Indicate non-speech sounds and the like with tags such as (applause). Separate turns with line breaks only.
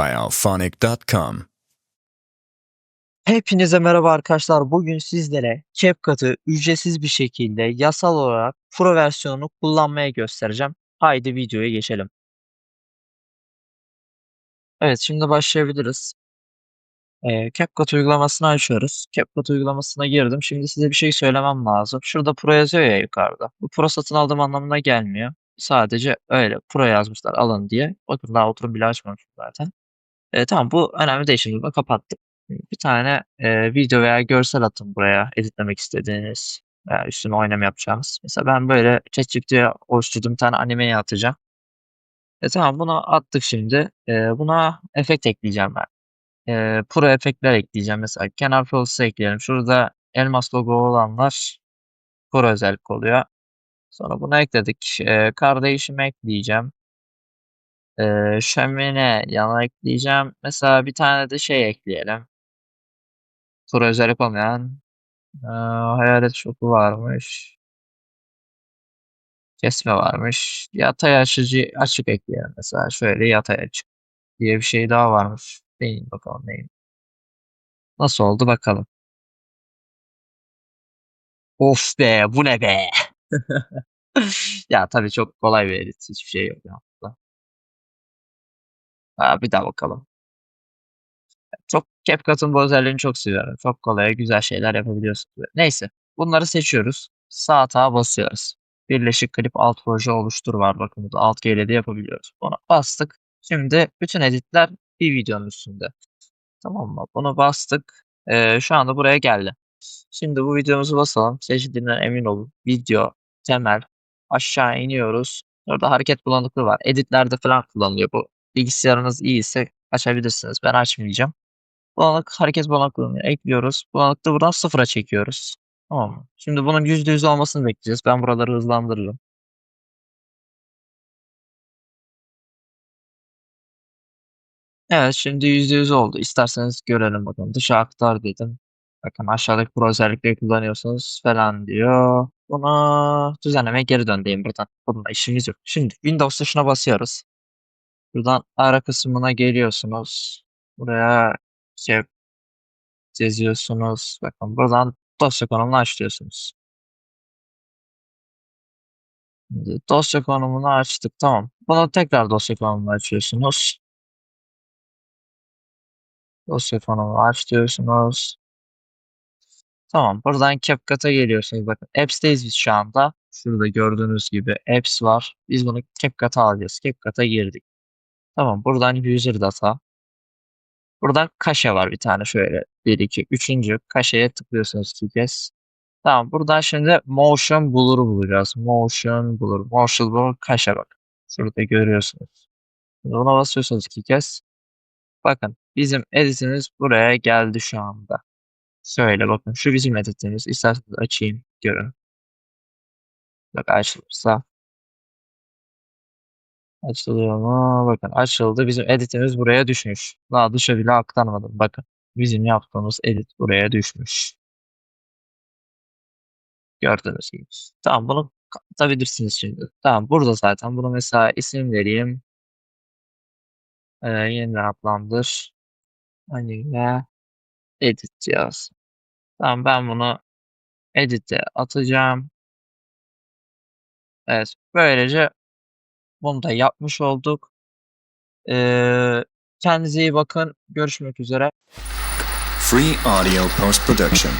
by Alphonic.com.
Hepinize merhaba arkadaşlar. Bugün sizlere CapCut'ı ücretsiz bir şekilde yasal olarak Pro versiyonunu kullanmaya göstereceğim. Haydi videoya geçelim. Evet şimdi başlayabiliriz. Ee, CapCut uygulamasını açıyoruz. CapCut uygulamasına girdim. Şimdi size bir şey söylemem lazım. Şurada Pro yazıyor ya yukarıda. Bu Pro satın aldığım anlamına gelmiyor. Sadece öyle Pro yazmışlar alın diye. Bakın daha oturum bile açmamışım zaten. Ee, tamam bu önemli bunu kapattık. Bir tane e, video veya görsel atın buraya editlemek istediğiniz veya üstüne oynama yapacağınız. Mesela ben böyle ChatGPT'ye oluşturduğum tane animeyi atacağım. E tamam bunu attık şimdi. E, buna efekt ekleyeceğim ben. E, pro efektler ekleyeceğim. Mesela kenar filtresi ekleyelim. Şurada elmas logo olanlar pro özellik oluyor. Sonra bunu ekledik. E, kar değişimi ekleyeceğim. E, şömine yana ekleyeceğim. Mesela bir tane de şey ekleyelim. Pro özellik olmayan ee, hayalet şoku varmış. Kesme varmış. Yatay açıcı açık ekleyelim mesela. Şöyle yatay açık diye bir şey daha varmış. Deneyin bakalım neyin. Nasıl oldu bakalım. Of be bu ne be. (laughs) ya tabii çok kolay bir edit. Hiçbir şey yok ya. Ha, bir daha bakalım. Çok CapCut'ın bu özelliğini çok seviyorum. Çok kolay, güzel şeyler yapabiliyorsunuz. Neyse. Bunları seçiyoruz. Sağ tağa basıyoruz. Birleşik klip alt proje oluştur var. Bakın burada alt G de yapabiliyoruz. Bunu bastık. Şimdi bütün editler bir videonun üstünde. Tamam mı? Bunu bastık. Ee, şu anda buraya geldi. Şimdi bu videomuzu basalım. Seçtiğinden emin olun. Video, temel. Aşağı iniyoruz. Orada hareket bulanıklığı var. Editlerde falan kullanılıyor bu. Bilgisayarınız iyiyse açabilirsiniz. Ben açmayacağım. Bulanık hareket bulanıklığını ekliyoruz. Bulanıklığı buradan sıfıra çekiyoruz. Tamam mı? Şimdi bunun %100 olmasını bekleyeceğiz. Ben buraları hızlandırırım. Evet şimdi %100 oldu. İsterseniz görelim bakalım. Dışa aktar dedim. Bakın aşağıdaki pro özellikleri kullanıyorsunuz falan diyor. Buna düzenlemeye geri dön buradan. Bununla işimiz yok. Şimdi Windows tuşuna basıyoruz. Buradan ara kısmına geliyorsunuz. Buraya şey yazıyorsunuz. Bakın buradan dosya konumunu açıyorsunuz. Dosya konumunu açtık. Tamam. Bunu tekrar dosya konumunu açıyorsunuz. Dosya konumunu aç diyorsunuz. Tamam. Buradan CapCut'a geliyorsunuz. Bakın Apps'teyiz biz şu anda. Şurada gördüğünüz gibi Apps var. Biz bunu CapCut'a alacağız. CapCut'a girdik. Tamam. Buradan User Data. Buradan kaşe var bir tane şöyle. 1, 2, 3. kaşeye tıklıyorsunuz iki kez. Tamam. Buradan şimdi Motion Blur'u bulacağız. Motion Blur. Motion Blur kaşe bak. Şurada görüyorsunuz. Şimdi Buna basıyorsunuz iki kez. Bakın bizim editimiz buraya geldi şu anda. Şöyle bakın şu bizim editimiz. İsterseniz açayım görün. Bak açılırsa. Açılıyor mu? Bakın açıldı. Bizim editimiz buraya düşmüş. Daha dışa bile aktarmadım. Bakın bizim yaptığımız edit buraya düşmüş. Gördüğünüz gibi. Tamam bunu kapatabilirsiniz şimdi. Tamam burada zaten. Bunu mesela isim vereyim. Ee, yeniden adlandır. Ne? Edit yaz. Tamam ben bunu edit'e atacağım. Evet. Böylece bunu da yapmış olduk. Ee, kendinize iyi bakın. Görüşmek üzere.
Free audio post production.